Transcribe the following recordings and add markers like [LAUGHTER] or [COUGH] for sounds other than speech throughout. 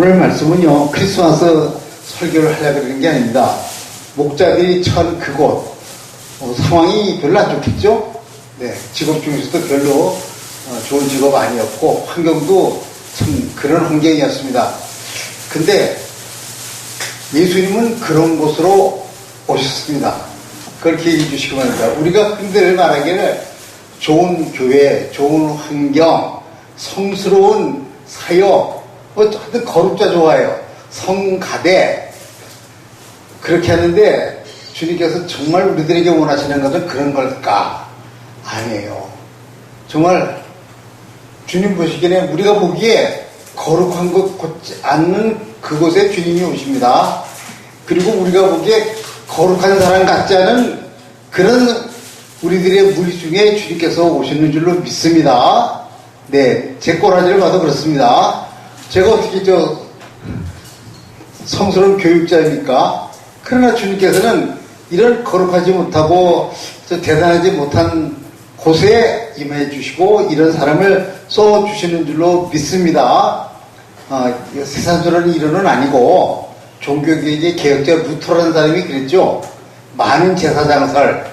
오늘 말씀은요, 크리스마스 설교를 하려고 그러는 게 아닙니다. 목자들이 처한 그곳, 어, 상황이 별로 안 좋겠죠? 네, 직업 중에서도 별로 어, 좋은 직업 아니었고, 환경도 참 그런 환경이었습니다. 근데 예수님은 그런 곳으로 오셨습니다. 그렇게 얘기해 주시기 바랍니다. 우리가 흔들 말하기를 좋은 교회, 좋은 환경, 성스러운 사역, 뭐 하여튼 거룩자 좋아요. 성가대. 그렇게 하는데 주님께서 정말 우리들에게 원하시는 것은 그런 걸까? 아니에요. 정말 주님 보시기에는 우리가 보기에 거룩한 것 같지 않는 그곳에 주님이 오십니다. 그리고 우리가 보기에 거룩한 사람 같지 않은 그런 우리들의 무리 중에 주님께서 오시는 줄로 믿습니다. 네, 제 꼬라지를 봐도 그렇습니다. 제가 어떻게 저 성스러운 교육자입니까? 그러나 주님께서는 이런 거룩하지 못하고 저 대단하지 못한 곳에 임해 주시고 이런 사람을 써 주시는 줄로 믿습니다. 아, 세상적인 이론은 아니고 종교계의 개혁자 루터라는 사람이 그랬죠. 많은 제사장설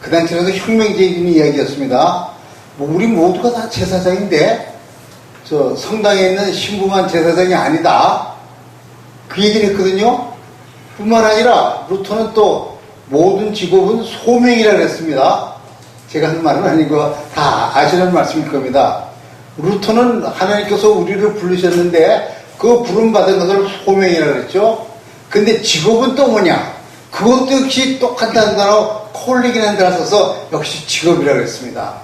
그 당시에도 혁명적인 이야기였습니다. 뭐 우리 모두가 다 제사장인데 저 성당에 있는 신부만 제사장이 아니다. 그 얘기를 했거든요. 뿐만 아니라 루터는 또 모든 직업은 소명이라 그랬습니다. 제가 하는 말은 아니고 다 아시는 말씀일 겁니다. 루터는 하나님께서 우리를 부르셨는데 그 부름 받은 것을 소명이라 그랬죠. 근데 직업은 또 뭐냐? 그것도 역시 똑같다는 단어 콜릭이라는 단어 써서 역시 직업이라 그랬습니다.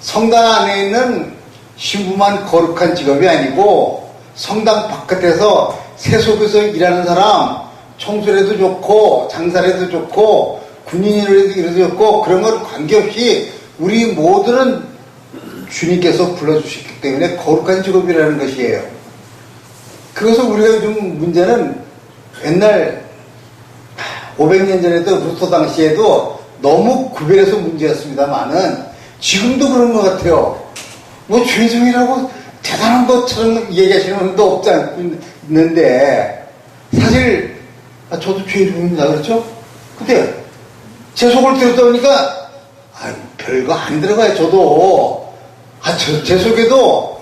성당 안에 있는 신부만 거룩한 직업이 아니고 성당 바깥에서 세속에서 일하는 사람 청소를 해도 좋고 장사를 해도 좋고 군인으로 해도 이래도 좋고 그런 건 관계없이 우리 모두는 주님께서 불러주셨기 때문에 거룩한 직업이라는 것이에요. 그것을 우리가 요즘 문제는 옛날 500년 전에도 루터 당시에도 너무 구별해서 문제였습니다만은 지금도 그런 것 같아요. 뭐 죄송이라고 대단한 것처럼 얘기하시는 분도 없지 않는데 사실 아, 저도 죄송입니다. 그렇죠? 근데 제 속을 들었다 보니까 아, 별거 안 들어가요 저도. 아, 저, 제 속에도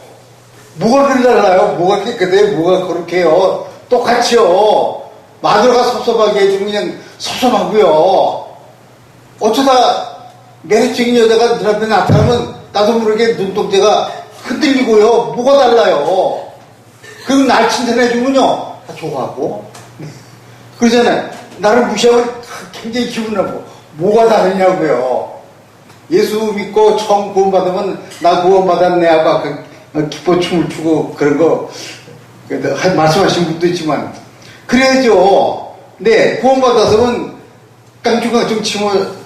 뭐가 그리 달라요? 뭐가 깨끗해? 뭐가 그렇게요? 똑같이요. 마누라가 섭섭하게 해주면 그냥 섭섭하고요. 어쩌다 매력적인 여자가 눈앞에 나타나면 나도 모르게 눈동자가 흔들리고요. 뭐가 달라요? 그리고 날 칭찬해주면요. 다 좋아하고. 그러잖아요. 나를 무시하면 굉장히 기분 나쁘고. 뭐가 다르냐고요. 예수 믿고 처음 구원받으면 나 구원받았네 하고 아까 기뻐 춤을 추고 그런 거 말씀하신 분도 있지만 그래야죠. 네, 구원받아서는 깡충깡충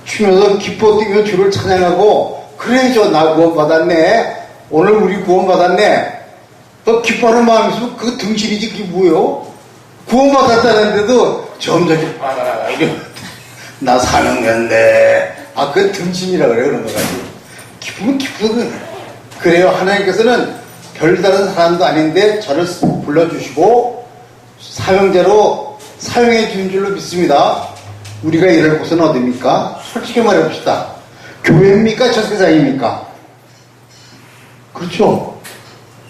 추면서 기뻐 뛰며 주를 찬양하고 그래야죠. 나 구원받았네. 오늘 우리 구원받았네. 그 기뻐하는 마음이 있으면 그 등신이지 그게 뭐요? 구원받았다는데도 점점 받아라. 나 사는 건데. 아, 그 등신이라 그래, 그런 거 가지고. 기쁘면 기쁘거든. 그래요. 하나님께서는 별다른 사람도 아닌데 저를 불러주시고 사명자로 사용해 주는 줄로 믿습니다. 우리가 일할 곳은 어디입니까? 솔직히 말해봅시다. 교회입니까? 저 세상입니까? 그렇죠.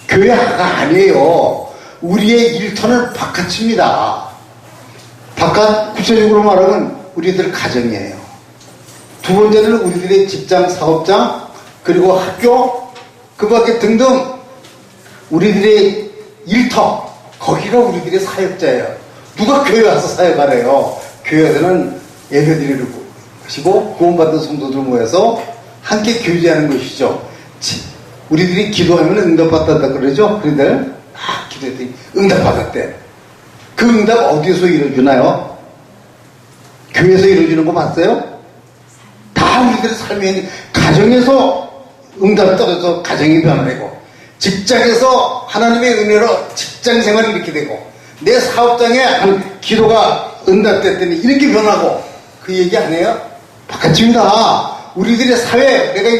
교회가 아니에요. 우리의 일터는 바깥입니다. 바깥, 구체적으로 말하면 우리들 가정이에요. 두 번째는 우리들의 직장, 사업장, 그리고 학교, 그 밖에 등등 우리들의 일터, 거기가 우리들의 사역자예요. 누가 교회 와서 사역하래요? 교회에서는 예배 드리는 것이고 구원받은 성도들 모여서 함께 교제하는 것이죠. 우리들이 기도하면 응답받았다 그러죠? 그런데 아, 기도했더니 응답받았대. 그 응답 어디서 이루어주나요? 교회에서 이루어지는 거 맞어요? 다 우리들의 삶에 가정에서 응답 떨어져 가정이 변화되고 직장에서 하나님의 은혜로 직장 생활이 이렇게 되고 내 사업장에 기도가 응답됐더니 이렇게 변하고 그 얘기 안 해요? 바깥입니다. 우리들의 사회 내가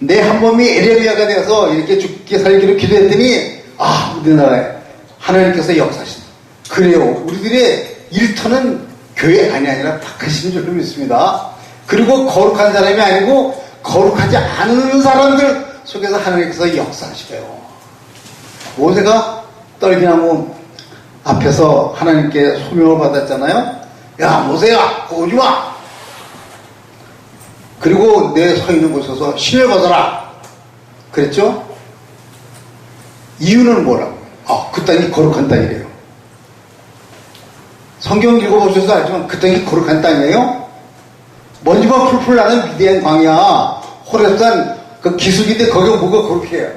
내 한 몸이 에레미아가 되어서 이렇게 죽게 살기로 기도했더니 아 우리나라에 하나님께서 역사하신다. 그래요. 우리들의 일터는 교회 안이 아니라 바깥인 줄로 믿습니다. 그리고 거룩한 사람이 아니고 거룩하지 않은 사람들 속에서 하나님께서 역사하시고요. 모세가 떨기나무 앞에서 하나님께 소명을 받았잖아요. 야, 모세야, 오지 마! 그리고 내 서 있는 곳에서 신을 벗어라! 그랬죠? 이유는 뭐라고? 아, 그 땅이 거룩한 땅이래요. 성경 읽어보셔서 알지만 그 땅이 거룩한 땅이에요? 먼지만 풀풀 나는 미대한 광야, 호랩산 그 기슭인데 거기가 뭐가 거룩해요?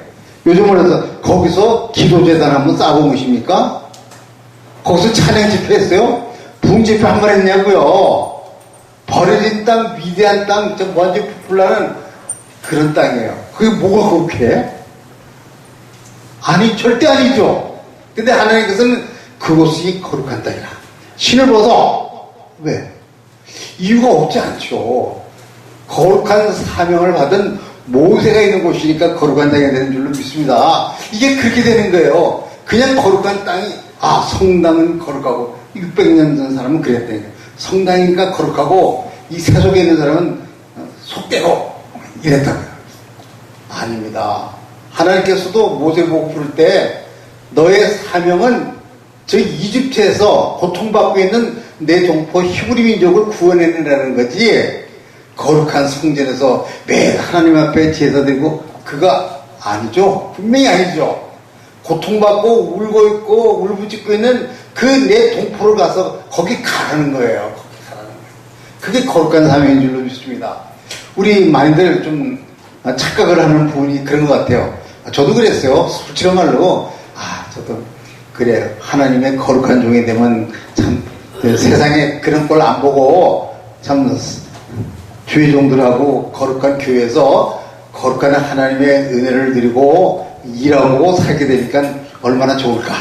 요즘으로 해서 거기서 기도재단 한번 쌓아보십니까? 거기서 찬양 집회 했어요? 붕 집회 한 번 했냐고요? 버려진 땅, 위대한 땅, 저 먼지 풀풀 나는 그런 땅이에요. 그게 뭐가 거룩해? 아니, 절대 아니죠. 근데 하나님께서는 그곳이 거룩한 땅이라. 신을 벗어. 왜? 이유가 없지 않죠. 거룩한 사명을 받은 모세가 있는 곳이니까 거룩한 땅이 되는 줄로 믿습니다. 이게 그렇게 되는 거예요. 그냥 거룩한 땅이, 아, 성당은 거룩하고, 600년 전 사람은 그랬다니까. 성당이니까 거룩하고, 이 세속에 있는 사람은 속되고, 이랬다고요. 아닙니다. 하나님께서도 모세 보고 부를 때 너의 사명은 저 이집트에서 고통받고 있는 내 동포 히브리 민족을 구원해내라는 거지 거룩한 성전에서 매일 하나님 앞에 제사 드리고 그가 아니죠. 분명히 아니죠. 고통받고 울고 있고 울부짖고 있는 그 내 동포를 가서 거기 가라는 거예요. 거기 가라는 거예요. 그게 거룩한 사명인 줄로 믿습니다. 우리 많이들 좀 착각을 하는 부분이 그런 것 같아요. 저도 그랬어요. 솔직한 말로 아 저도 그래 하나님의 거룩한 종이 되면 참 세상에 그런 걸 안 보고 참 교회 종들하고 거룩한 교회에서 거룩한 하나님의 은혜를 드리고 일하고 살게 되니까 얼마나 좋을까.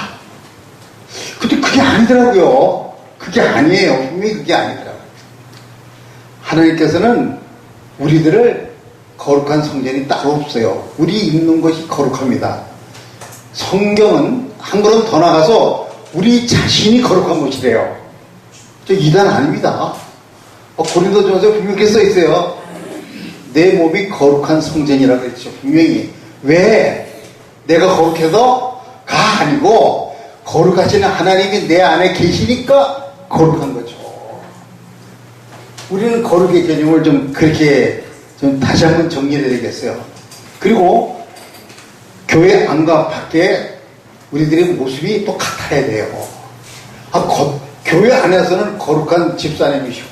근데 그게 아니더라고요. 그게 아니에요. 분명히 그게 아니더라고요. 하나님께서는 우리들을 거룩한 성전이 따로 없어요. 우리 있는 것이 거룩합니다. 성경은 한 걸음 더 나가서 우리 자신이 거룩한 것이래요. 저 이단 아닙니다. 어, 고린도전서에 분명히 써 있어요. 내 몸이 거룩한 성전이라고 그랬죠. 분명히. 왜? 내가 거룩해서? 가 아니고 거룩하신 하나님이 내 안에 계시니까 거룩한 거죠. 우리는 거룩의 개념을 좀 그렇게 좀 다시 한번 정리해야 되겠어요. 그리고 교회 안과 밖에 우리들의 모습이 또 같아야 돼요. 아, 거, 교회 안에서는 거룩한 집사님이시고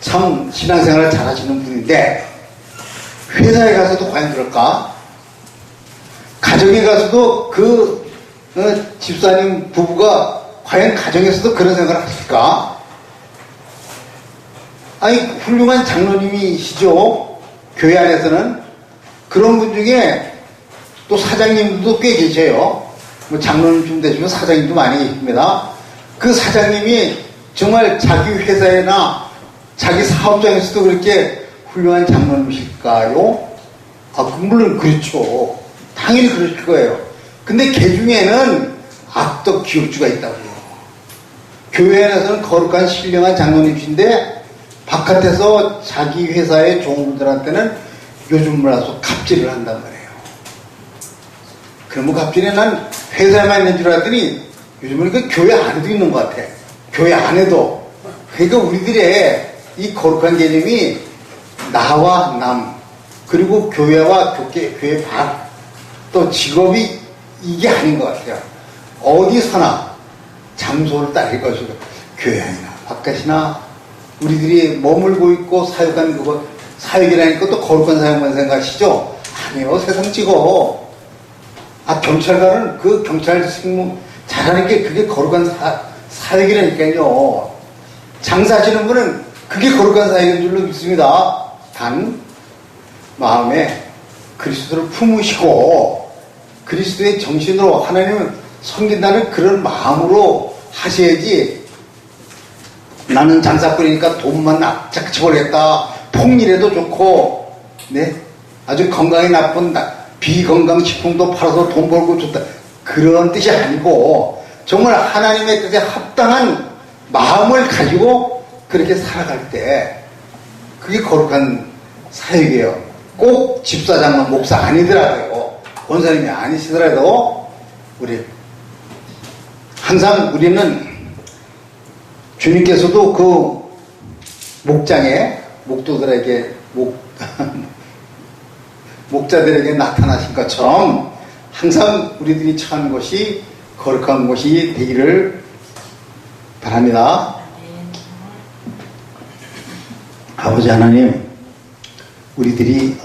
참 신앙생활을 잘하시는 분인데 회사에 가서도 과연 그럴까? 가정에 가서도 그 어, 집사님 부부가 과연 가정에서도 그런 생각을 하실까? 아니 훌륭한 장로님이시죠. 교회 안에서는 그런 분 중에 또 사장님도 꽤 계셔요. 뭐 장로님 좀 되시면 사장님도 많이 계십니다. 그 사장님이 정말 자기 회사에나 자기 사업장에서도 그렇게 훌륭한 장로님이실까요? 아, 물론 그렇죠. 당연히 그럴 거예요. 근데 개 중에는 악덕 기업주가 있다고요. 교회 안에서는 거룩한 신령한 장로님이신데 바깥에서 자기 회사의 종들한테는 요즘 몰라서 갑질을 한단 말이에요. 그러면 갑질에 난 회사에만 있는 줄 알았더니 요즘은 그 교회 안에도 있는 것 같아. 교회 안에도. 그러니까 우리들의 이 거룩한 개념이 나와 남, 그리고 교회와 교회, 교회 밖, 또 직업이 이게 아닌 것 같아요. 어디서나 장소를 따를 것이고, 교회 아니나 바깥이나 우리들이 머물고 있고 사역하는 그거, 사역이라니까 또 거룩한 사역만 생각하시죠? 아니요, 세상 찍어. 아, 경찰관은 그 경찰 직무 잘하는 게 그게 거룩한 사, 사역이라니까요. 장사하시는 분은 그게 거룩한 사역인 줄로 믿습니다. 단, 마음에 그리스도를 품으시고, 그리스도의 정신으로 하나님을 섬긴다는 그런 마음으로 하셔야지, 나는 장사꾼이니까 돈만 악착취 벌겠다. 폭리래도 좋고, 네? 아주 건강에 나쁜 비건강식품도 팔아서 돈 벌고 좋다. 그런 뜻이 아니고 정말 하나님의 뜻에 합당한 마음을 가지고 그렇게 살아갈 때 그게 거룩한 사역이에요. 꼭 집사장은 목사 아니더라도 권사님이 아니시더라도 우리 항상 우리는 주님께서도 그 목장에 목도들에게 목 [LAUGHS] 목자들에게 나타나신 것처럼 항상 우리들이 처한 것이 거룩한 것이 되기를 바랍니다. 아버지 하나님, 우리들이